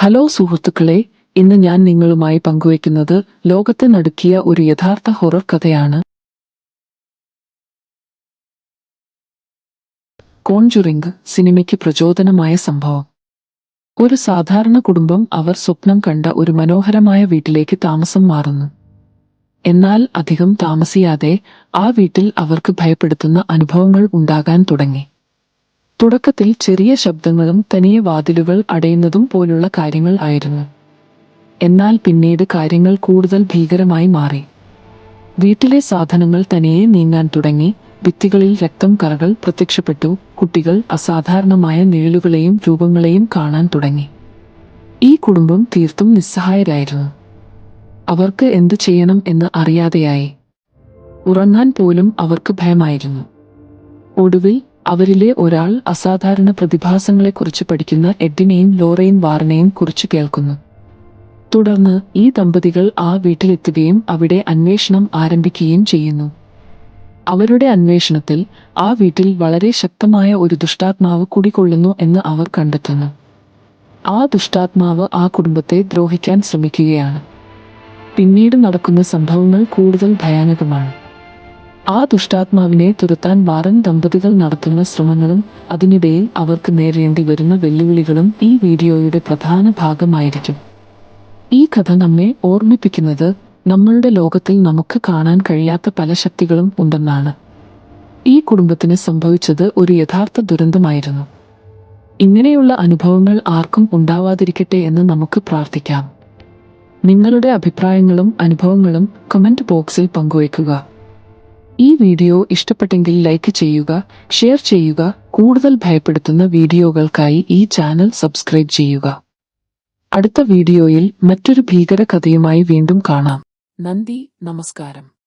Hello സുഹൃത്തുക്കളെ ഇന്ന് ഞാൻ നിങ്ങളുമായി പങ്കുവയ്ക്കുന്നത് ലോകത്തെ നടുക്കിയ ഒരു യഥാർത്ഥ ഹൊറർ കഥയാണ്. കോൺജുറിംഗ് സിനിമയ്ക്ക് പ്രചോദനമായ സംഭവം. ഒരു സാധാരണ കുടുംബം അവർ സ്വപ്നം കണ്ട ഒരു മനോഹരമായ വീട്ടിലേക്ക് താമസം മാറുന്നു. എന്നാൽ അധികം താമസിയാതെ ആ വീട്ടിൽ അവർക്ക് ഭയപ്പെടുത്തുന്ന അനുഭവങ്ങൾ ഉണ്ടാകാൻ തുടങ്ങി. തുടക്കത്തിൽ ചെറിയ ശബ്ദങ്ങളും തനിയെ വാതിലുകൾ അടയുന്നതും പോലുള്ള കാര്യങ്ങൾ ആയിരുന്നു. എന്നാൽ പിന്നീട് കാര്യങ്ങൾ കൂടുതൽ ഭീകരമായി മാറി. വീട്ടിലെ സാധനങ്ങൾ തനിയെ നീങ്ങാൻ തുടങ്ങി. ഭിത്തികളിൽ രക്തം കറകൾ പ്രത്യക്ഷപ്പെട്ടു. കുട്ടികൾ അസാധാരണമായ നിഴലുകളെയും രൂപങ്ങളെയും കാണാൻ തുടങ്ങി. ഈ കുടുംബം തീർത്തും നിസ്സഹായരായിരുന്നു. അവർക്ക് എന്തു ചെയ്യണം എന്ന് അറിയാതെയായി. ഉറങ്ങാൻ പോലും അവർക്ക് ഭയമായിരുന്നു. ഒടുവിൽ അവരിലെ ഒരാൾ അസാധാരണ പ്രതിഭാസങ്ങളെക്കുറിച്ച് പഠിക്കുന്ന എഡിനെയും ലോറയും വാറനെയും കുറിച്ച് കേൾക്കുന്നു. തുടർന്ന് ഈ ദമ്പതികൾ ആ വീട്ടിലെത്തുകയും അവിടെ അന്വേഷണം ആരംഭിക്കുകയും ചെയ്യുന്നു. അവരുടെ അന്വേഷണത്തിൽ ആ വീട്ടിൽ വളരെ ശക്തമായ ഒരു ദുഷ്ടാത്മാവ് കുടികൊള്ളുന്നു എന്ന് അവർ കണ്ടെത്തുന്നു. ആ ദുഷ്ടാത്മാവ് ആ കുടുംബത്തെ ദ്രോഹിക്കാൻ ശ്രമിക്കുകയാണ്. പിന്നീട് നടക്കുന്ന സംഭവങ്ങൾ കൂടുതൽ ഭയാനകമാണ്. ആ ദുഷ്ടാത്മാവിനെ തുരത്താൻ വാറൻ ദമ്പതികൾ നടത്തുന്ന ശ്രമങ്ങളും അതിനിടയിൽ അവർക്ക് നേരിടേണ്ടി വരുന്ന വെല്ലുവിളികളും ഈ വീഡിയോയുടെ പ്രധാന ഭാഗമായിരിക്കും. ഈ കഥ നമ്മെ ഓർമ്മിപ്പിക്കുന്നത് നമ്മളുടെ ലോകത്തിൽ നമുക്ക് കാണാൻ കഴിയാത്ത പല ശക്തികളും ഉണ്ടെന്നാണ്. ഈ കുടുംബത്തിന് സംഭവിച്ചത് ഒരു യഥാർത്ഥ ദുരന്തമായിരുന്നു. ഇങ്ങനെയുള്ള അനുഭവങ്ങൾ ആർക്കും ഉണ്ടാവാതിരിക്കട്ടെ എന്ന് നമുക്ക് പ്രാർത്ഥിക്കാം. നിങ്ങളുടെ അഭിപ്രായങ്ങളും അനുഭവങ്ങളും കമന്റ് ബോക്സിൽ പങ്കുവയ്ക്കുക. ഈ വീഡിയോ ഇഷ്ടപ്പെട്ടെങ്കിൽ ലൈക്ക് ചെയ്യുക ഷെയർ ചെയ്യുക കൂടുതൽ ഭയപ്പെടുത്തുന്ന വീഡിയോകൾക്കായി ഈ ചാനൽ സബ്സ്ക്രൈബ് ചെയ്യുക. അടുത്ത വീഡിയോയിൽ മറ്റൊരു ഭീകര കഥയുമായി വീണ്ടും കാണാം. നന്ദി നമസ്കാരം.